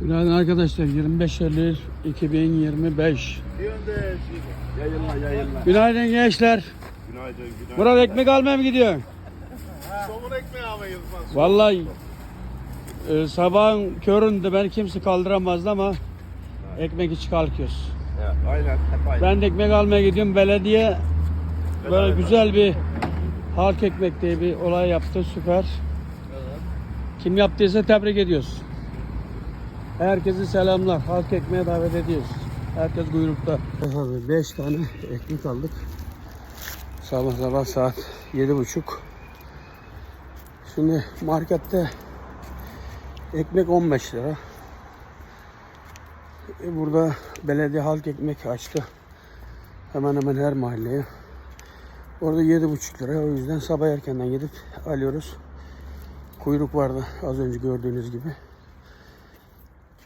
Günaydın arkadaşlar. 25 Eylül 2025. Yayınla yayınla. Günaydın gençler. Günaydın günaydın. Murat ekmek almaya mı gidiyorsun? Somun ekmeği ama Yılmaz. Vallahi e, sabahın köründe beni kimse kaldıramazdı ama ekmek için kalkıyoruz. Evet, aynen hep aynı. Ben de ekmek almaya gidiyorum. Belediye böyle Bedava. güzel bir halk ekmek diye bir olay yaptı. Süper. Kim yaptıysa tebrik ediyoruz. Herkese selamlar. Halk ekmeğe davet ediyoruz. Herkes kuyrukta. Abi 5 tane ekmek aldık. Sabah sabah saat yedi buçuk. Şimdi markette ekmek 15 lira. E, Burada belediye halk ekmek açtı. Hemen hemen her mahalleye. Orada yedi buçuk lira. O yüzden sabah erkenden gidip alıyoruz. Kuyruk vardı az önce gördüğünüz gibi.